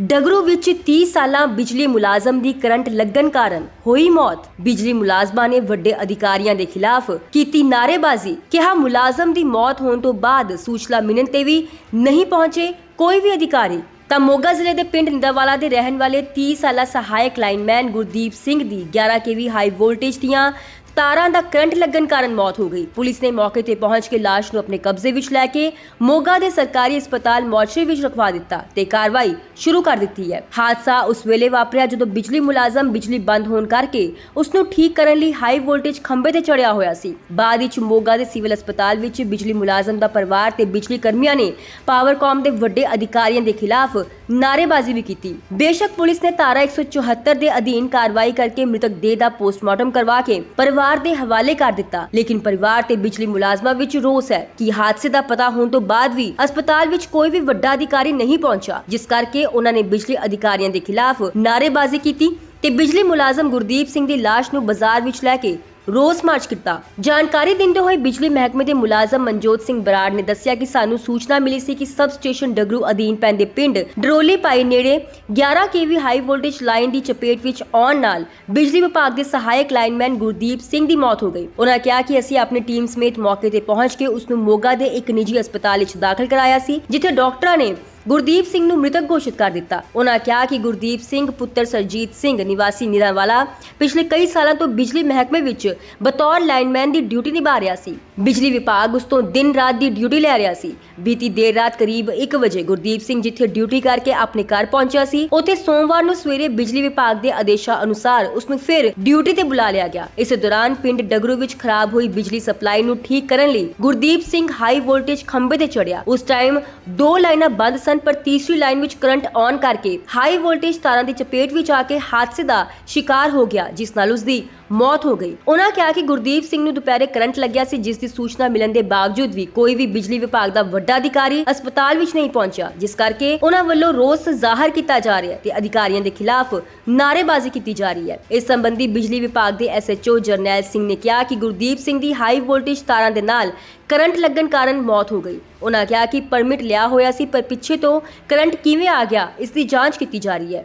ਡਗਰੂ ਵਿੱਚ 30 ਸਾਲਾਂ ਬਿਜਲੀ ਮੁਲਾਜ਼ਮ ਦੀ ਕਰੰਟ ਲੱਗਣ ਕਾਰਨ ਹੋਈ ਮੌਤ। ਬਿਜਲੀ ਮੁਲਾਜ਼ਮਾਂ ਨੇ ਵੱਡੇ ਅਧਿਕਾਰੀਆਂ ਦੇ ਖਿਲਾਫ ਕੀਤੀ ਨਾਅਰੇਬਾਜ਼ੀ। ਕਿਹਾ ਮੁਲਾਜ਼ਮ ਦੀ ਮੌਤ ਹੋਣ ਤੋਂ ਬਾਅਦ ਸੂਚਨਾ ਮਿਲਣ ਤੇ ਵੀ ਨਹੀਂ ਪਹੁੰਚੇ ਕੋਈ ਵੀ ਅਧਿਕਾਰੀ। ਤਾਂ ਮੋਗਾ ਜ਼ਿਲ੍ਹੇ ਦੇ ਪਿੰਡ ਨਿੰਦਾਵਾਲਾ ਦੇ ਰਹਿਣ ਵਾਲੇ 30 ਸਾਲਾ ਸਹਾਇਕ ਲਾਈਨਮੈਨ ਗੁਰਦੀਪ ਸਿੰਘ ਦੀ 11 ਕੇਵੀ ਹਾਈ ਵੋਲਟੇਜ ਦੀਆਂ ਤਾਰਾਂ ਦਾ ਕਰੰਟ ਲੱਗਣ ਕਾਰਨ ਮੌਤ ਹੋ ਗਈ। ਪੁਲਿਸ ਨੇ ਮੌਕੇ ਤੇ ਪਹੁੰਚ ਕੇ ਲਾਸ਼ ਨੂੰ ਆਪਣੇ ਕਬਜ਼ੇ ਵਿੱਚ ਲੈ ਕੇ ਮੋਗਾ ਦੇ ਸਰਕਾਰੀ ਹਸਪਤਾਲ ਮੋਰਚੇ ਵਿੱਚ ਰਖਵਾ ਦਿੱਤਾ ਤੇ ਕਾਰਵਾਈ ਸ਼ੁਰੂ ਕਰ ਦਿੱਤੀ ਹੈ। ਹਾਦਸਾ ਉਸ ਵੇਲੇ ਵਾਪਰਿਆ ਜਦੋਂ ਬਿਜਲੀ ਮੁਲਾਜ਼ਮ ਬਿਜਲੀ ਬੰਦ ਹੋਣ ਕਰਕੇ ਉਸ ਨੂੰ ਠੀਕ ਕਰਨ ਲਈ ਹਾਈ ਵੋਲਟੇਜ ਖੰਭੇ ਤੇ ਚੜਿਆ ਹੋਇਆ ਸੀ। ਬਾਅਦ ਵਿੱਚ ਮੋਗਾ ਦੇ ਸਿਵਲ ਹਸਪਤਾਲ ਵਿੱਚ ਬਿਜਲੀ ਮੁਲਾਜ਼ਮ ਦਾ ਪਰਿਵਾਰ ਤੇ ਬਿਜਲੀ ਕਰਮੀਆਂ ਨੇ ਪਾਵਰਕਾਮ ਦੇ ਵੱਡੇ ਅਧਿਕਾਰੀਆਂ ਦੇ ਖਿਲਾਫ ਨਾਅਰੇਬਾਜ਼ੀ ਵੀ ਕੀਤੀ। ਬੇਸ਼ੱਕ ਪੁਲਿਸ ਨੇ ਧਾਰਾ 174 ਦੇ ਅਧੀਨ ਕਾਰਵਾਈ ਕਰਕੇ ਮ੍ਰਿਤਕ ਦੇਹ ਦਾ ਪੋਸਟਮਾਰਟਮ ਕਰਵਾ ਕੇ ਪਰਿਵਾਰ ਦੇ ਹਵਾਲੇ ਕਰ ਦਿੱਤਾ। ਲੇਕਿਨ ਪਰਿਵਾਰ ਤੇ ਬਿਜਲੀ ਮੁਲਾਜ਼ਮਾਂ ਵਿੱਚ ਰੋਸ ਹੈ ਕਿ ਹਾਦਸੇ ਦਾ ਪਤਾ ਹੋਣ ਤੋਂ ਬਾਅਦ ਵੀ ਹਸਪਤਾਲ ਵਿੱਚ ਕੋਈ ਵੀ ਵੱਡਾ ਅਧਿਕਾਰੀ ਨਹੀਂ ਪਹੁੰਚਾ ਜਿਸ ਕਰਕੇ ਉਹਨਾਂ ਨੇ ਬਿਜਲੀ ਅਧਿਕਾਰੀਆਂ ਦੇ ਖਿਲਾਫ ਨਾਅਰੇਬਾਜ਼ੀ ਕੀਤੀ ਤੇ ਬਿਜਲੀ ਮੁਲਾਜ਼ਮ ਗੁਰਦੀਪ ਸਿੰਘ ਦੀ ਲਾਸ਼ ਨੂੰ ਬਾਜ਼ਾਰ ਵਿੱਚ ਲੈ ਕੇ ਰੋਸ ਮਾਰਚ ਕੀਤਾ। ਜਾਣਕਾਰੀ ਦਿੰਦੇ ਹੋਏ ਬਿਜਲੀ ਮਹਿਕਮੇ ਦੇ ਮੁਲਾਜ਼ਮ ਮਨਜੋਤ ਸਿੰਘ ਬਰਾੜ ਨੇ ਦੱਸਿਆ ਕਿ ਸਾਨੂੰ ਸੂਚਨਾ ਮਿਲੀ ਸੀ ਕਿ ਸਬ ਸਟੇਸ਼ਨ ਡਗਰੂ ਅਧੀਨ ਪੈਂਦੇ ਪਿੰਡ ਡਰੋਲੀ ਪਾਈ ਨੇੜੇ 11 ਕੇਵੀ ਹਾਈ ਵੋਲਟੇਜ ਲਾਈਨ ਦੀ ਚਪੇਟ ਵਿੱਚ ਆਉਣ ਨਾਲ ਬਿਜਲੀ ਵਿਭਾਗ ਦੇ ਸਹਾਇਕ ਲਾਈਨਮੈਨ ਗੁਰਦੀਪ ਸਿੰਘ ਦੀ ਮੌਤ ਹੋ ਗਈ। ਉਹਨਾਂ ਕਿਹਾ ਕਿ ਅਸੀਂ ਆਪਣੀ ਟੀਮ ਸਮੇਤ ਮੌਕੇ ਤੇ ਪਹੁੰਚ ਕੇ ਉਸ ਨੂੰ ਮੋਗਾ ਦੇ ਇੱਕ ਨਿੱਜੀ ਹਸਪਤਾਲ ਵਿੱਚ ਦਾਖਲ ਕਰਾਇਆ ਸੀ, ਜਿੱਥੇ ਡਾਕਟਰਾਂ ਨੇ ਗੁਰਦੀਪ ਸਿੰਘ ਨੂੰ ਮ੍ਰਿਤਕ ਘੋਸ਼ਿਤ ਕਰ ਦਿੱਤਾ। ਉਹਨਾਂ ਕਿਹਾ ਕਿ ਗੁਰਦੀਪ ਸਿੰਘ, ਪੁੱਤਰ ਸਰਜੀਤ ਸਿੰਘ, ਨਿਵਾਸੀ ਨਿਰਾਵਾਲਾ ਪਿਛਲੇ ਕਈ ਸਾਲਾਂ ਤੋਂ ਬਿਜਲੀ ਮਹਿਕਮੇ ਵਿੱਚ ਬਤੌਰ ਲਾਈਨਮੈਨ ਦੀ ਡਿਊਟੀ ਨਿਭਾ ਰਿਹਾ ਸੀ। ਬਿਜਲੀ ਵਿਭਾਗ ਉਸ ਤੋਂ ਦਿਨ ਰਾਤ ਦੀ ਡਿਊਟੀ ਲੈ ਰਿਹਾ ਸੀ। ਬੀਤੀ ਦੇਰ ਰਾਤ ਕਰੀਬ 1 ਵਜੇ ਗੁਰਦੀਪ ਸਿੰਘ ਜਿੱਥੇ ਡਿਊਟੀ ਕਰਕੇ ਆਪਣੇ ਘਰ ਪਹੁੰਚਿਆ ਸੀ, ਉੱਥੇ ਸੋਮਵਾਰ ਨੂੰ ਸਵੇਰੇ ਬਿਜਲੀ ਵਿਭਾਗ ਦੇ ਆਦੇਸ਼ਾਂ ਅਨੁਸਾਰ ਉਸ ਨੂੰ ਫਿਰ ਡਿਊਟੀ ਤੇ ਬੁਲਾ ਲਿਆ ਗਿਆ। ਇਸ ਦੌਰਾਨ ਪਿੰਡ ਡਗਰੂ ਵਿੱਚ ਖਰਾਬ ਹੋਈ ਬਿਜਲੀ ਸਪਲਾਈ ਨੂੰ ਠੀਕ ਕਰਨ ਲਈ ਗੁਰਦੀਪ ਸਿੰਘ ਹਾਈ ਵੋਲਟੇਜ ਖੰਭੇ ਤੇ ਚੜਿਆ ਉਸ ਟਾਈਮ ਦੋ ਲਾਈਨਾਂ ਬੰਦ ਸਨ ਪਰ ਤੀਸਰੀ ਲਾਈਨ ਵਿੱਚ ਕਰੰਟ ਆਨ ਕਰਕੇ ਹਾਈ ਵੋਲਟੇਜ ਤਾਰਾਂ ਦੀ ਚਪੇਟ ਵਿੱਚ ਆ ਕੇ ਹਾਦਸੇ ਦਾ ਸ਼ਿਕਾਰ ਹੋ ਗਿਆ, ਜਿਸ ਨਾਲ ਉਸ ਦੀ ਮੌਤ ਹੋ ਗਈ। ਉਹਨਾਂ ਕਿਹਾ ਕਿ ਗੁਰਦੀਪ ਸਿੰਘ ਨੂੰ ਦੁਪਹਿਰੇ ਕਰੰਟ ਲੱਗਿਆ ਸੀ, ਜਿਸ ਦੀ ਸੂਚਨਾ ਮਿਲਣ ਦੇ ਬਾਵਜੂਦ ਵੀ ਕੋਈ ਵੀ ਬਿਜਲੀ ਵਿਭਾਗ ਦਾ ਵੱਡਾ ਅਧਿਕਾਰੀ ਹਸਪਤਾਲ ਵਿੱਚ ਨਹੀਂ ਪਹੁੰਚਿਆ, ਜਿਸ ਕਰਕੇ ਉਹਨਾਂ ਵੱਲੋਂ ਰੋਸ ਜ਼ਾਹਰ ਕੀਤਾ ਜਾ ਰਿਹਾ ਤੇ ਅਧਿਕਾਰੀਆਂ ਦੇ ਖਿਲਾਫ ਨਾਅਰੇਬਾਜ਼ੀ ਕੀਤੀ ਜਾ ਰਹੀ ਹੈ। ਇਸ ਸੰਬੰਧੀ ਬਿਜਲੀ ਵਿਭਾਗ ਦੇ ਐਸਐਚਓ ਜਰਨੈਲ ਸਿੰਘ ਨੇ ਕਿਹਾ ਕਿ ਗੁਰਦੀਪ ਸਿੰਘ ਦੀ ਹਾਈ ਵੋਲਟੇਜ ਤਾਰਾਂ ਦੇ ਨਾਲ ਕਰੰਟ ਲੱਗਣ ਕਾਰਨ ਮੌਤ ਹੋ ਗਈ। ਉਹਨਾਂ ਕਿਹਾ ਕਿ ਪਰਮਿਟ ਲਿਆ ਹੋਇਆ ਸੀ ਪਰ ਪਿੱਛੇ ਤੋਂ ਕਰੰਟ ਕਿਵੇਂ ਆ ਗਿਆ ਇਸ ਦੀ ਜਾਂਚ ਕੀਤੀ ਜਾ ਰਹੀ ਹੈ।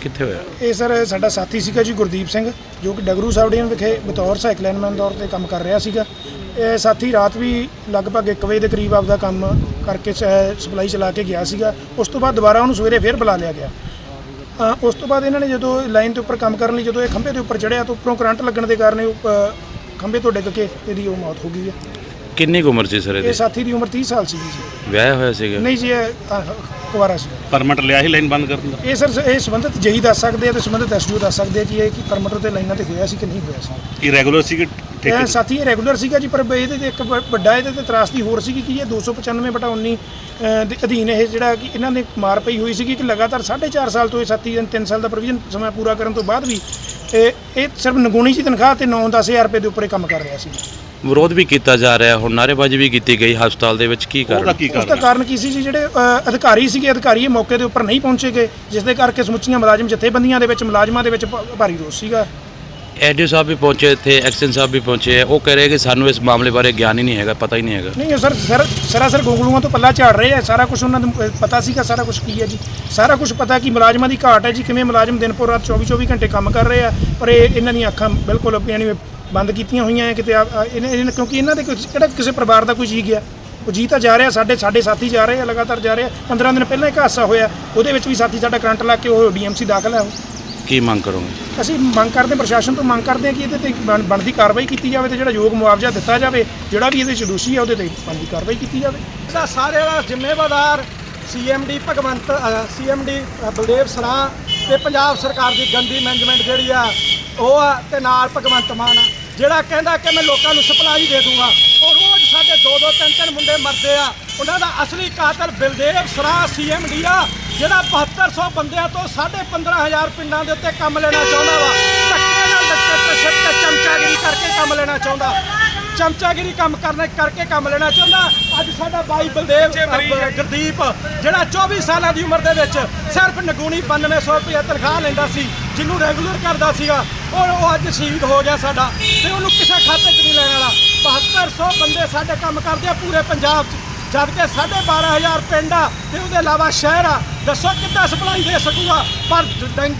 ਕਿੱਥੇ ਹੋਇਆ? ਇਹ ਸਰ ਸਾਡਾ ਸਾਥੀ ਸੀਗਾ ਜੀ ਗੁਰਦੀਪ ਸਿੰਘ ਜੋ ਕਿ ਡਗਰੂ ਸਾਬਡੀਨ ਵਿਖੇ ਬਤੌਰ ਸਾਈਕਲ ਲਾਈਨਮੈਨ ਤੌਰ ਤੇ ਕੰਮ ਕਰ ਰਿਹਾ ਸੀਗਾ। ਇਹ ਸਾਥੀ ਰਾਤ ਵੀ ਲਗਭਗ 1 ਵਜੇ ਦੇ ਕਰੀਬ ਆਪਦਾ ਕੰਮ ਕਰਕੇ ਸ- ਸਪਲਾਈ ਚਲਾ ਕੇ ਗਿਆ ਸੀਗਾ। ਉਸ ਤੋਂ ਬਾਅਦ ਦੁਬਾਰਾ ਉਹਨੂੰ ਸਵੇਰੇ ਫੇਰ ਬੁਲਾ ਲਿਆ ਗਿਆ। ਉਸ ਤੋਂ ਬਾਅਦ ਇਹਨਾਂ ਨੇ ਜਦੋਂ ਲਾਈਨ ਦੇ ਉੱਪਰ ਕੰਮ ਕਰਨ ਲਈ ਜਦੋਂ ਇਹ ਖੰਭੇ ਦੇ ਉੱਪਰ ਚੜਿਆ ਤਾਂ ਉੱਪਰੋਂ ਕਰੰਟ ਲੱਗਣ ਦੇ ਕਾਰਨ ਖੰਭੇ ਤੋਂ ਡਿੱਗ ਕੇ ਇਹਦੀ ਉਹ ਮੌਤ ਹੋ ਗਈ ਹੈ। ਕਿੰਨੀ ਕੁ ਉਮਰ ਸੀ ਸਰ ਇਹ ਇਹਦੀ ਸਾਥੀ ਦੀ ਉਮਰ 30 ਸਾਲ ਸੀਗੀ ਜੀ। ਵਿਆਹ ਹੋਇਆ ਸੀਗਾ? ਨਹੀਂ ਜੀ ਇਹ ਸੀਗਾ ਪਰਮਿਟ ਲਿਆ ਸੀ ਲਾਈਨ ਬੰਦ ਕਰਨ ਦਾ? ਇਹ ਸਰ ਇਹ ਸੰਬੰਧਿਤ ਜੇਈ ਦੱਸ ਸਕਦੇ ਆ ਤੇ ਸੰਬੰਧਿਤ ਐਸਡੀਓ ਦੱਸ ਸਕਦੇ ਆ ਕਿ ਇਹ ਕੀ ਪਰਮਿਟਰ ਤੇ ਲਾਈਨਾਂ ਤੇ ਹੋਇਆ ਸੀ ਕਿ ਨਹੀਂ ਹੋਇਆ ਸੀ। ਇਹ ਰੈਗੂਲਰ ਸੀ ਕਿ ਠੇਕੇ ਇਹ ਸਾਥੀ ਰੈਗੂਲਰ ਸੀਗਾ ਜੀ ਪਰ ਬ- ਇਹਦੇ ਤੇ ਇੱਕ ਵ- ਵੱਡਾ ਇਹਦੇ ਤੇ ਤਰਾਸਦੀ ਹੋਰ ਸੀਗੀ ਕਿ ਇਹ 295 ਬਟਾ 19 ਅ, ਦੇ ਅਧੀਨ ਇਹ ਜਿਹੜਾ ਕਿ ਇਹਨਾਂ ਨੇ ਮਾਰ ਪਈ ਹੋਈ ਸੀਗੀ ਕਿ ਲਗਾਤਾਰ 4.5 ਸਾਲ ਤੋਂ ਇਹ ਸਾਥੀ 3 ਸਾਲ ਦਾ ਪ੍ਰੋਵੀਜ਼ਨ ਸਮਾਂ ਪੂਰਾ ਕਰਨ ਤੋਂ ਬਾਅਦ ਵੀ ਇਹ ਇਹ ਸਿਰਫ ਨਗੂਣੀ ਜੀ ਤਨਖਾਹ ਤੇ 9-10000 ਰੁਪਏ ਦੇ ਉੱਪਰ ਇਹ ਕੰਮ ਕਰ ਰਿਹਾ ਸੀ। ਵਿਰੋਧ ਵੀ ਕੀਤਾ ਜਾ ਰਿਹਾ ਹੁਣ ਨਾਅਰੇਬਾਜ਼ੀ ਵੀ ਕੀਤੀ ਗਈ ਹਸਪਤਾਲ ਦੇ ਵਿੱਚ ਕੀ ਉਹਦਾ ਕਾਰਨ? ਕੀ ਉਸ ਦਾ ਕਾਰਨ ਕਾਰਨ ਕੀ ਸੀ ਜੀ? ਜਿਹੜੇ ਅ, ਅਧਿਕਾਰੀ ਸੀਗੇ ਅਧਿਕਾਰੀ ਇਹ ਮੌਕੇ ਦੇ ਉੱਪਰ ਨਹੀਂ ਪਹੁੰਚੇ ਗਏ ਜਿਸ ਦੇ ਕਰਕੇ ਸਮੁੱਚੀਆਂ ਮੁਲਾਜ਼ਮ ਜਥੇਬੰਦੀਆਂ ਦੇ ਵਿੱਚ ਮੁਲਾਜ਼ਮਾਂ ਦੇ ਵਿੱਚ ਭ- ਭਾਰੀ ਰੋਸ ਸੀਗਾ। ਐਡੀਓ ਸਾਹਿਬ ਵੀ ਪਹੁੰਚੇ ਇੱਥੇ ਐਕਸ਼ਨ ਸਾਹਿਬ ਵੀ ਪਹੁੰਚੇ ਉਹ ਕਹਿ ਰਹੇ ਕਿ ਸਾਨੂੰ ਇਸ ਮਾਮਲੇ ਬਾਰੇ ਗਿਆਨ ਹੀ ਨਹੀਂ ਹੈਗਾ ਪਤਾ ਹੀ ਨਹੀਂ ਹੈਗਾ। ਨਹੀਂ ਉਹ ਸਰ ਸਰ ਸਰਾਸਰ ਗੋਗਲੂਆਂ ਤੋਂ ਪੱਲਾ ਝਾੜ ਰਹੇ ਆ। ਸਾਰਾ ਕੁਝ ਉਹਨਾਂ ਨੂੰ ਪਤਾ ਸੀਗਾ ਸਾਰਾ ਕੁਝ ਕੀ ਹੈ ਜੀ? ਸਾਰਾ ਕੁਝ ਪਤਾ ਕਿ ਮੁਲਾਜ਼ਮਾਂ ਦੀ ਘਾਟ ਹੈ ਜੀ ਕਿਵੇਂ ਮੁਲਾਜ਼ਮ ਦਿਨ ਪੂਰ ਰਾਤ 24 24 ਘੰਟੇ ਕੰਮ ਕਰ ਰਹੇ ਆ। ਪਰ ਇਹ ਇਹਨਾਂ ਦੀਆਂ ਅੱਖਾਂ ਬਿਲਕੁਲ ਯਾਨੀ ਬੰਦ ਕੀਤੀਆਂ ਹੋਈਆਂ ਹੈ ਕਿਤੇ ਆ- ਆ- ਇਹਨੇ ਇਹਨੇ- ਕਿਉਂਕਿ ਇਹਨਾਂ ਦੇ ਕੋਈ ਕਿਹੜਾ ਕਿਸੇ ਪਰਿਵਾਰ ਦਾ ਕੋਈ ਜੀ ਗਿਆ? ਉਹ ਜੀ ਤਾਂ ਜਾ ਰਿਹਾ ਸਾਡੇ ਸਾਡੇ ਸਾਥੀ ਜਾ ਰਹੇ ਆ ਲਗਾਤਾਰ ਜਾ ਰਹੇ ਆ। 15 ਦਿਨ ਪਹਿਲਾਂ ਇੱਕ ਹਾਦਸਾ ਹੋਇਆ ਉਹਦੇ ਵਿੱਚ ਵੀ ਸਾਥੀ ਸਾਡਾ ਕਰੰਟ ਲੱਗ ਕੇ ਉਹ ਡੀਐਮਸੀ ਦਾਖਲ ਹੈ ਉਹ। ਕੀ ਮੰਗ ਕਰੋਗੇ? ਅਸੀਂ ਮੰਗ ਕਰਦੇ ਹਾਂ ਪ੍ਰਸ਼ਾਸਨ ਤੋਂ ਮੰਗ ਕਰਦੇ ਹਾਂ ਕਿ ਇਹਦੇ ਤੇ ਬਣ- ਬਣਦੀ ਕਾਰਵਾਈ ਕੀਤੀ ਜਾਵੇ ਤੇ ਜਿਹੜਾ ਯੋਗ ਮੁਆਵਜ਼ਾ ਦਿੱਤਾ ਜਾਵੇ ਜਿਹੜਾ ਵੀ ਇਹਦੇ ਚ ਦੋਸ਼ੀ ਹੈ ਉਹਦੇ ਤੇ ਬਣਦੀ ਕਾਰਵਾਈ ਕੀਤੀ ਜਾਵੇ। ਇਹਦਾ ਸਾਰੇ ਦਾ ਜ਼ਿੰਮੇਵਾਰ ਸੀਐਮਡੀ ਭਗਵੰਤ ਸੀਐਮਡੀ ਬਲਦੇਵ ਸਰਾਂ ਤੇ ਪੰਜਾਬ ਸਰਕਾਰ ਦੀ ਗੰਦੀ ਮੈਨੇਜਮੈਂਟ ਜਿਹੜੀ ਆ, ਉਹ ਆ ਤੇ ਨਾਲ ਭਗਵੰਤ ਮਾਨ ਆ, ਜਿਹੜਾ ਕਹਿੰਦਾ ਕਿ ਮੈਂ ਲੋਕਾਂ ਨੂੰ ਸਪਲਾਈ ਦੇ ਦੂੰਗਾ। ਉਹ ਰੋਜ਼ ਸਾਡੇ ਦੋ ਦੋ ਤਿੰਨ ਤਿੰਨ ਮੁੰਡੇ ਮਰਦੇ ਆ। ਉਹਨਾਂ ਦਾ ਅਸਲੀ ਕਾਤਲ ਬਲਦੇਵ ਸਰਾਂ ਸੀਐਮਡੀ ਆ, ਜਿਹੜਾ 7200 ਬੰਦਿਆਂ ਤੋਂ 15000 ਪਿੰਡਾਂ ਦੇ ਉੱਤੇ ਕੰਮ ਲੈਣਾ ਚਾਹੁੰਦਾ ਵਾ। ਧੱਕੇ ਨਾਲ ਧੱਕੇ ਤੇ ਸਿਰ ਤੇ ਚਮਚਾਗਿਰੀ ਕਰਕੇ ਕੰਮ ਲੈਣਾ ਚਾਹੁੰਦਾ। ਚਮਚਾਗਿਰੀ ਕੰਮ ਕਰਨੇ ਕਰਕੇ ਕੰਮ ਲੈਣਾ ਚਾਹੁੰਦਾ। ਅੱਜ ਸਾਡਾ ਬਾਈ ਬਲਦੇਵ ਗੁਰਦੀਪ ਜਿਹੜਾ 24 ਸਾਲਾਂ ਦੀ ਉਮਰ ਦੇ ਵਿੱਚ ਸਿਰਫ ਨਗੂਣੀ 9200 ਰੁਪਏ ਤਨਖਾਹ ਲੈਂਦਾ ਸੀ ਜਿਹਨੂੰ ਰੈਗੂਲਰ ਕਰਦਾ ਸੀਗਾ ਔਰ ਉਹ ਅੱਜ ਸ਼ਹੀਦ ਹੋ ਗਿਆ ਸਾਡਾ। ਤੇ ਉਹਨੂੰ ਕਿਸੇ ਖਾਤੇ 'ਚ ਨਹੀਂ ਲੈਣ ਵਾਲਾ। 7200 ਬੰਦੇ ਸਾਡੇ ਕੰਮ ਕਰਦੇ ਆ ਪੂਰੇ ਪੰਜਾਬ 'ਚ। ਜਦ ਕਿ 12500 ਪਿੰਡ ਆ ਤੇ ਉਹਦੇ ਇਲਾਵਾ ਸ਼ਹਿਰ ਆ। ਦੱਸੋ ਕਿੱਦਾਂ ਸਪਲਾਈ ਦੇ ਸਕੂਗਾ? ਪਰ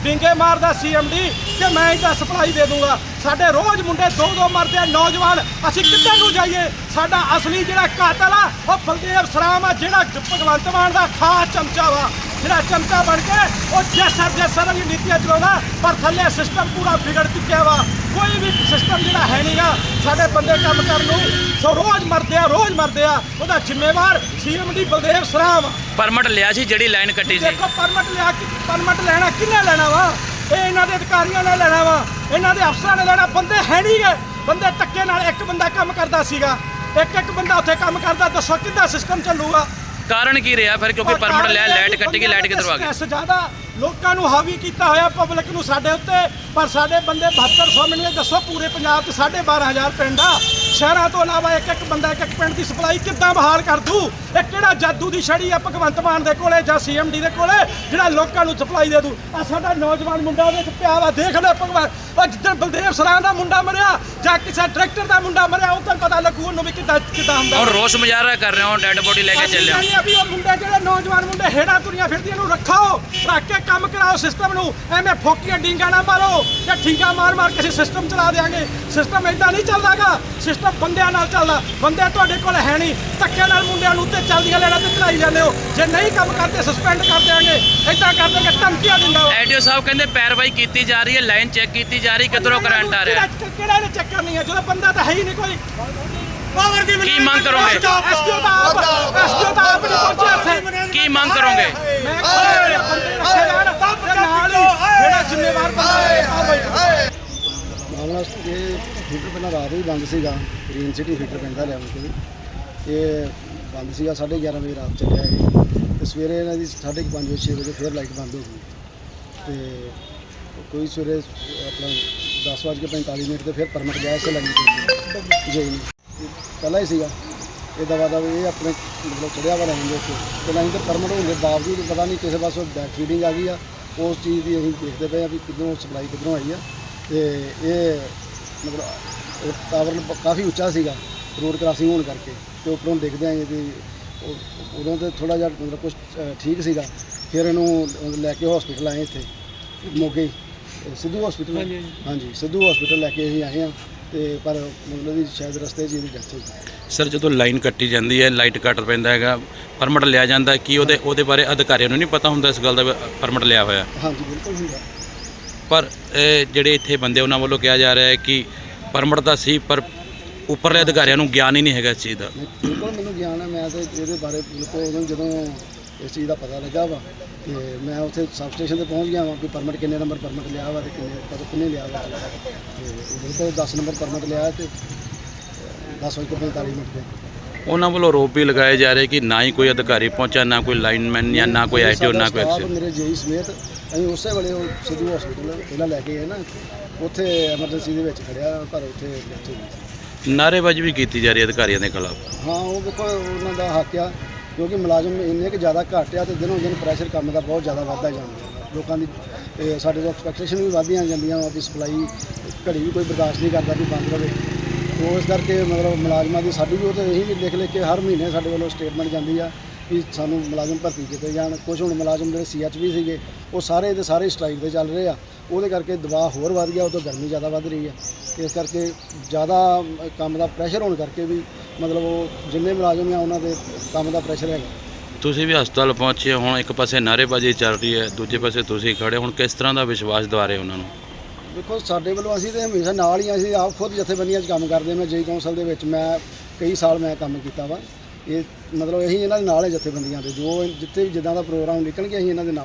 ਡਿੰਗੇ ਮਾਰਦਾ ਸੀਐਮਡੀ ਕਿ ਮੈਂ ਇਹਦਾ ਸਪਲਾਈ ਦੇ ਦੂੰਗਾ। ਸਾਡੇ ਰੋਜ਼ ਮੁੰਡੇ ਦੋ ਦੋ ਮਰਦੇ ਆ ਨੌਜਵਾਨ ਅਸੀਂ ਕਿੱਧਰ ਨੂੰ ਜਾਈਏ? ਸਾਡਾ ਅਸਲੀ ਜਿਹੜਾ ਕਾਤਲ ਆ ਉਹ ਬਲਦੇਵ ਸਰਾਮ ਆ ਜਿਹੜਾ ਭਗਵੰਤ ਮਾਨ ਦਾ ਖਾਸ ਚਮਚਾ ਵਾ। ਜਿਹੜਾ ਚਮਚਾ ਬਣ ਕੇ ਉਹ ਜੈਸਰ ਜੈਸਰ ਦੀ ਨੀਤੀਆਂ ਚਲਾਉਂਦਾ ਪਰ ਥੱਲੇ ਸਿਸਟਮ ਪੂਰਾ ਵਿਗੜ ਚੁੱਕਿਆ ਵਾ। ਕੋਈ ਵੀ ਸਿਸਟਮ ਜਿਹੜਾ ਹੈ ਨਹੀਂਗਾ ਸਾਡੇ ਬੰਦੇ ਕੰਮ ਕਰਨ ਨੂੰ। ਸੋ ਰੋਜ਼ ਮਰਦੇ ਆ ਰੋਜ਼ ਮਰਦੇ ਆ ਉਹਦਾ ਜ਼ਿੰਮੇਵਾਰ ਸੀਐਮਡੀ ਬਲਦੇਵ ਸਰਾਮ ਆ। ਪਰਮਿਟ ਲਿਆ ਸੀ ਜਿਹੜੀ ਲਾਈਨ ਕੱਟੀ ਸੀ। ਦੇਖੋ ਪਰਮਿਟ ਲਿਆ ਕਿ ਪਰਮਿਟ ਲੈਣਾ ਕਿੰਨੇ ਲੈਣਾ ਵਾ? ਇਹ ਇਹਨਾਂ ਦੇ ਅਧਿਕਾਰੀਆਂ ਨੇ ਲੈਣਾ ਵਾ। ਇਹਨਾਂ ਦੇ ਅਫਸਰਾਂ ਨੇ ਲੈਣਾ। ਬੰਦੇ ਹੈ ਨਹੀਂ ਗਏ ਬੰਦੇ ਧੱਕੇ ਨਾਲ ਇੱਕ ਬੰਦਾ ਕੰਮ ਕਰਦਾ ਸੀਗਾ। ਇੱਕ ਇੱਕ ਬੰਦਾ ਉੱਥੇ ਕੰਮ ਕਰਦਾ। ਦੱਸੋ ਕਿੱਦਾਂ ਸਿਸਟਮ ਚੱਲੂਗਾ? ਕਾਰਨ ਕੀ ਰਿਹਾ ਫਿਰ? ਕਿਉਂਕਿ ਪਰਮਿਟ ਲਿਆ ਲਾਈਟ ਕੱਟੀ ਗਈ ਲਾਈਟ ਕਿੱਧਰੋਂ ਆ ਗਈ? ਇਸ ਜ਼ਿਆਦਾ ਲੋਕਾਂ ਨੂੰ ਹਾਵੀ ਕੀਤਾ ਹੋਇਆ ਪਬਲਿਕ ਨੂੰ ਸਾਡੇ ਉੱਤੇ ਪਰ ਸਾਡੇ ਬੰਦੇ 7200 ਮੈਨੂੰ ਇਹ ਦੱਸੋ ਪੂਰੇ ਪੰਜਾਬ 'ਚ 12500 ਪਿੰਡ ਆ। ਸ਼ਹਿਰਾਂ ਤੋਂ ਇਲਾਵਾ ਇੱਕ ਇੱਕ ਬੰਦਾ ਇੱਕ ਇੱਕ ਪਿੰਡ ਦੀ ਸਪਲਾਈ ਕਿੱਦਾਂ ਬਹਾਲ ਕਰ ਦੂ? ਇਹ ਕਿਹੜਾ ਜਾਦੂ ਦੀ ਛੜੀ ਆ ਭਗਵੰਤ ਮਾਨ ਦੇ ਕੋਲੇ ਜਾਂ ਸੀਐਮਡੀ ਦੇ ਕੋਲੇ ਜਿਹੜਾ ਲੋਕਾਂ ਨੂੰ ਸਪਲਾਈ ਦੇ ਦੂ? ਆ ਸਾਡਾ ਨੌਜਵਾਨ ਮੁੰਡਾ ਉਹਦੇ 'ਚ ਪਿਆ ਵਾ ਦੇਖ ਲੈ ਭਗਵਾਨ ਉਹ ਜਿੱਦਣ ਬਲਦੇਵ ਸਰਾਂ ਦਾ ਮੁੰਡਾ ਮਰਿਆ ਜਾਂ ਕਿਸੇ ਡਾਇਰੈਕਟਰ ਦਾ ਮੁੰਡਾ ਮਰਿਆ ਉਹ ਤਾਂ ਪਤਾ ਲੱਗੂ ਉਹਨੂੰ ਵੀ ਕਿੱਦਾਂ ਕਿੱਦਾਂ ਹੁੰਦਾ। ਹੁਣ ਰੋਸ ਮੁਜ਼ਾਹਰਾ ਕਰ ਰਹੇ ਹੋ ਡੈੱਡ ਬੋਡੀ ਲੈ ਕੇ ਅਸੀਂ ਚੱਲਿਆ। ਕਹਿੰਦੇ ਆ ਵੀ ਉਹ ਮੁੰਡੇ ਜਿਹੜੇ ਨੌਜਵਾਨ ਮੁੰਡੇ ਹੇੜਾ ਤੁਰੀਆਂ ਫਿਰਦੀਆਂ ਨੂੰ ਰੱਖੋ ਰੱਖ ਕੇ ਕੰਮ ਕਰਾਓ ਸਿਸਟਮ ਨੂੰ ਐਵੇਂ ਫੋਕੀਆਂ ਡਿੰਗਾ ਨਾ ਮਾਰੋ ਜਾਂ ਠੀਂਗਾ ਮਾਰ ਮਾਰ ਕੇ ਅਸੀਂ ਸਿਸਟਮ ਚਲਾ ਦੇਾਂਗੇ ਸਿਸਟਮ ਇਦਾਂ ਨਹੀਂ ਚੱਲਦਾਗਾ ਸਿਸਟਮ ਬੰਦਿਆਂ ਨਾਲ ਚੱਲਦਾ। ਬੰਦੇ ਤੁਹਾਡੇ ਕੋਲ ਹੈ ਨਹੀਂ ਧੱਕੇ ਨਾਲ ਮੁੰਡਿਆਂ ਨੂੰ ਉੱਤੇ ਚੱਲਦੀਆਂ ਲੈਣਾ ਤੇ ਚਲਾਈ ਜਾਂਦੇ ਹੋ। ਜੇ ਨਹੀਂ ਕੰਮ ਕਰਦੇ ਸਸਪੈਂਡ ਕਰ ਦਿਆਂਗੇ। ਇਦਾਂ ਕਰ ਦੇਂਗੇ ਧਮਕੀਆਂ ਦਿੰਦਾ ਐਡੀਓ ਸਾਹਿਬ ਕਹਿੰਦੇ ਪੈਰਵਾਈ ਕੀਤੀ ਜਾ ਰਹੀ ਹੈ ਲਾਈਨ ਚੈੱਕ ਕੀਤੀ ਜਾ ਰਹੀ ਕਿੱਧਰੋਂ ਕਰੰਟ ਆ ਰਿਹਾ? ਕਿਹੜਾ- ਇਹਨੇ ਚੱਕਰ ਨਹੀਂ ਹੈ? ਜਦੋਂ ਬੰਦਾ ਤਾਂ ਹੈ ਹੀ ਨਹੀਂ ਕੋਈ। ਪਾਵਰ ਦੀ ਕੀ ਮੰਗ ਕਰੋਗੇ? ਐਸਡੀਓ ਦਾ ਆਪ ਐਸਡੀਓ ਦਾ ਆਪ ਨਹੀਂ ਪਹੁੰਚਿਆ ਇੱਥੇ। ਕੀ ਮੰਗ ਕਰੋਗੇ? ਮੈਂ ਕਹਿੰਦਾ ਬੰਦੇ ਰੱਖੇ ਜਾਣ। ਤੇ ਨਾਲ ਹੀ ਜਿਹੜਾ ਜ਼ਿੰਮੇਵਾਰ ਬੰਦਾ ਹੈ ਕਾਰਵਾਈ ਮਾਮਲਾ ਇਹ ਫਿਲਟਰ ਪਹਿਲਾਂ ਰਾਤ ਹੀ ਬੰਦ ਸੀਗਾ। ਗ੍ਰੀਨ ਸਿਟੀ ਫਿਲਟਰ ਪੈਂਦਾ ਲੈਵਲ ਤੇ ਇਹ ਬੰਦ ਸੀਗਾ 11:30 ਵਜੇ ਰਾਤ ਚੱਲਿਆ ਇਹ। ਤੇ ਸਵੇਰੇ ਇਹਨਾਂ ਦੀ 5:30 ਵਜੇ 6 ਵਜੇ ਫਿਰ ਲਾਈਟ ਬੰਦ ਹੋ ਗਈ। ਤੇ ਕੋਈ ਸਵੇਰੇ ਆਪਣਾ 10:45 ਮਿੰਟ ਤੇ ਫਿਰ ਪਰਮਿਟ ਗਿਆ ਇਸੇ ਲੱਗੀ ਜੀ। ਨਹੀਂ ਪਹਿਲਾਂ ਹੀ ਸੀਗਾ। ਇਹ ਦਵਾ ਦਾ ਇਹ ਆਪਣੇ ਮਤਲਬ ਚੜਿਆ ਵਾ ਰਹਿੰਦੇ ਉੱਥੇ ਤੇ ਲਾਈਨ ਤੇ ਪਰਮਿਟ ਹੋਣ ਦੇ ਬਾਵਜੂਦ ਪਤਾ ਨਹੀਂ ਕਿਸੇ ਪਾਸੋਂ ਬੈਕ ਫੀਡਿੰਗ ਆ ਗਈ ਆ। ਉਸ ਚੀਜ਼ ਦੀ ਅਸੀਂ ਦੇਖਦੇ ਪਏ ਆ ਵੀ ਕਿੱਧਰੋਂ ਸਪਲਾਈ ਕਿੱਧਰੋਂ ਆਈ ਆ। ਤੇ ਇਹ ਮਤਲਬ ਟਾਵਰ ਕਾਫੀ ਉੱਚਾ ਸੀਗਾ ਰੋਡ ਕ੍ਰਾਸਿੰਗ ਹੋਣ ਕਰਕੇ। ਤੇ ਉੱਪਰੋਂ ਦੇਖਦੇ ਆਂ ਵੀ ਉਦੋਂ ਤੇ ਥੋੜਾ ਜਿਹਾ ਮਤਲਬ ਕੁਝ ਠੀਕ ਸੀਗਾ। ਫਿਰ ਇਹਨੂੰ ਲੈ ਕੇ ਹਸਪੀਟਲ ਆਏ ਇੱਥੇ, ਮੋਗੇ। ਸਿੱਧੂ ਹਸਪੀਟਲ ਹਾਂਜੀ ਸਿੱਧੂ ਹਸਪੀਟਲ ਲੈ ਕੇ ਅਸੀਂ ਆਏ ਆ ਤੇ ਪਰ ਮਤਲਬ ਵੀ ਸ਼ਾਇਦ ਰਸਤੇ 'ਚ ਇਹਦੀ ਡੈਥ ਹੋ ਗਈ। ਸਰ ਜਦੋਂ ਲਾਈਨ ਕੱਟੀ ਜਾਂਦੀ ਹੈ ਲਾਈਟ ਕੱਟ ਪੈਂਦਾ ਹੈਗਾ ਪਰਮਿਟ ਲਿਆ ਜਾਂਦਾ ਹੈ, ਕੀ ਉਹਦੇ ਉਹਦੇ ਬਾਰੇ ਅਧਿਕਾਰੀਆਂ ਨੂੰ ਨਹੀਂ ਪਤਾ ਹੁੰਦਾ ਇਸ ਗੱਲ ਦਾ ਪਰਮਿਟ ਲਿਆ ਹੋਇਆ? ਹਾਂਜੀ ਬਿਲਕੁਲ ਹੁੰਦਾ ਪਰ ਇਹ ਜਿਹੜੇ ਇੱਥੇ ਬੰਦੇ ਉਹਨਾਂ ਵੱਲੋਂ ਕਿਹਾ ਜਾ ਰਿਹਾ ਹੈ ਕਿ ਪਰਮਿਟ ਤਾਂ ਸੀ ਪਰ ਉੱਪਰਲੇ ਅਧਿਕਾਰੀਆਂ ਨੂੰ ਗਿਆਨ ਹੀ ਨਹੀਂ ਹੈਗਾ ਇਸ ਚੀਜ਼ ਦਾ। ਬਿਲਕੁਲ ਮੈਨੂੰ ਗਿਆਨ ਹੈ ਮੈਂ ਤੇ ਇਹਦੇ ਬਾਰੇ ਬਿਲਕੁਲ ਉਦੋਂ ਜਦੋਂ ਇਸ ਚੀਜ਼ ਦਾ ਪਤਾ ਲੱਗਾ ਵਾ ਤੇ ਮੈਂ ਉੱਥੇ ਸਬ ਸਟੇਸ਼ਨ ਤੇ ਪਹੁੰਚ ਗਿਆ ਵਾਂ ਕਿ ਪਰਮਿਟ ਕਿੰਨੇ ਨੰਬਰ ਪਰਮਿਟ ਲਿਆ ਵਾ ਤੇ ਕਿੰਨੇ ਕਦੋਂ ਕਿੰਨੇ ਲਿਆ ਵਾ। ਤੇ ਬਿਲਕੁਲ 10 ਨੰਬਰ ਪਰਮਿਟ ਲਿਆ ਤੇ 10 ਵਜੇ 45 ਮਿੰਟ ਤੇ ਉਹਨਾਂ ਵੱਲੋਂ ਆਰੋਪ ਵੀ ਲਗਾਏ ਜਾ ਰਹੇ ਕਿ ਨਾ ਹੀ ਕੋਈ ਅਧਿਕਾਰੀ ਪਹੁੰਚਾ ਨਾ ਕੋਈ ਲਾਈਨਮੈਨ ਜਾਂ ਨਾ ਕੋਈ ਆਈਟੀਓ ਨਾ ਕੋਈ ਐਕਸ਼ਨ ਮੇਰੇ ਜੇਈ ਸਮੇਤ ਅਸੀਂ ਉਸੇ ਵੇਲੇ ਉਹ ਸਿੱਧੂ ਹਸਪੀਟਲ ਪਹਿਲਾਂ ਲੈ ਕੇ ਗਏ ਨਾ ਉੱਥੇ ਐਮਰਜੈਂਸੀ ਦੇ ਵਿੱਚ ਖੜਿਆ ਪਰ ਉੱਥੇ ਡੈਥ ਹੋ ਗਈ। ਨਾਅਰੇਬਾਜ਼ੀ ਵੀ ਕੀਤੀ ਜਾ ਰਹੀ ਹੈ ਅਧਿਕਾਰੀਆਂ ਦੇ ਖਿਲਾਫ। ਹਾਂ ਉਹ ਦੇਖੋ ਉਹਨਾਂ ਦਾ ਹੱਕ ਆ। ਕਿਉਂਕਿ ਮੁਲਾਜ਼ਮ ਇੰਨੇ ਕਿ ਜ਼ਿਆਦਾ ਘੱਟ ਆ ਤੇ ਦਿਨੋਂ ਦਿਨ ਪ੍ਰੈਸ਼ਰ ਕੰਮ ਦਾ ਬਹੁਤ ਜ਼ਿਆਦਾ ਵੱਧਦਾ ਜਾਂਦਾ ਲੋਕਾਂ ਦੀ, ਇਹ ਸਾਡੇ ਤੋਂ ਐਕਸਪੈਕਟੇਸ਼ਨ ਵੀ ਵੱਧਦੀਆਂ ਜਾਂਦੀਆਂ ਵਾ ਵੀ ਸਪਲਾਈ ਘੜੀ ਵੀ ਕੋਈ ਬਰਦਾਸ਼ਤ ਨਹੀਂ ਕਰਦਾ ਵੀ ਬੰਦ ਰਹੇ ਉਸ ਕਰਕੇ ਮਤਲਬ ਮੁਲਾਜ਼ਮਾਂ ਦੀ ਸਾਡੀ ਵੀ ਉਹ ਤੇ ਇਹੀ ਵੀ ਲਿਖ ਲਿਖ ਕੇ ਹਰ ਮਹੀਨੇ ਸਾਡੇ ਵੱਲੋਂ ਸਟੇਟਮੈਂਟ ਜਾਂਦੀ ਆ ਵੀ ਸਾਨੂੰ ਮੁਲਾਜ਼ਮ ਭਰਤੀ ਕੀਤੇ ਜਾਣ। ਕੁਝ ਹੁਣ ਮੁਲਾਜ਼ਮ ਜਿਹੜੇ ਸੀਐਚਵੀ ਸੀਗੇ, ਉਹ ਸਾਰੇ ਦੇ ਸਾਰੇ ਸਟ੍ਰਾਈਕ ਤੇ ਚੱਲ ਰਹੇ ਆ। ਉਹਦੇ ਕਰਕੇ ਦਬਾਅ ਹੋਰ ਵੱਧ ਗਿਆ ਉਦੋਂ ਗਰਮੀ ਜ਼ਿਆਦਾ ਵੱਧ ਰਹੀ ਆ ਇਸ ਕਰਕੇ ਜ਼ਿਆਦਾ ਕੰਮ ਦਾ ਪ੍ਰੈਸ਼ਰ ਹੋਣ ਕਰਕੇ ਵੀ ਮਤਲਬ ਉਹ ਜਿੰਨੇ ਮੁਲਾਜ਼ਮ ਆ ਉਹਨਾਂ ਦੇ ਕੰਮ ਦਾ ਪ੍ਰੈਸ਼ਰ ਹੈਗਾ। ਤੁਸੀਂ ਵੀ ਹਸਪਤਾਲ ਪਹੁੰਚੇ ਹੋ, ਹੁਣ ਇੱਕ ਪਾਸੇ ਨਾਅਰੇਬਾਜ਼ੀ ਚੱਲ ਰਹੀ ਹੈ ਦੂਜੇ ਪਾਸੇ ਤੁਸੀਂ ਖੜੇ ਹੁਣ ਕਿਸ ਤਰ੍ਹਾਂ ਦਾ ਵਿਸ਼ਵਾਸ ਦਿਵਾ ਉਹਨਾਂ ਨੂੰ? ਦੇਖੋ ਸਾਡੇ ਵੱਲੋਂ ਅਸੀਂ ਤੇ ਹਮੇਸ਼ਾ ਨਾਲ ਹੀ ਅਸੀਂ ਆਪ ਖੁਦ ਜਥੇਬੰਦੀਆਂ 'ਚ ਕੰਮ ਕਰਦੇ ਹਾਂ। ਮੈਂ ਜੇਈ ਕੌਂਸਲ ਦੇ ਵਿੱਚ ਮੈਂ ਕਈ ਸਾਲ ਮੈਂ ਕੰਮ ਕੀਤਾ ਵਾ। ਇਹ ਮਤਲਬ ਅਸੀਂ ਇਹਨਾਂ ਦੇ ਨਾਲ ਹੈ ਜਥੇਬੰਦੀਆਂ ਦੇ ਜੋ ਜਿੱਥੇ ਵੀ ਜਿੱਦਾਂ ਦਾ ਪ੍ਰੋਗਰਾਮ ਨਿਕਲਣਗੇ ਅਸੀਂ ਇਹਨਾਂ ਦੇ ਨਾਲ।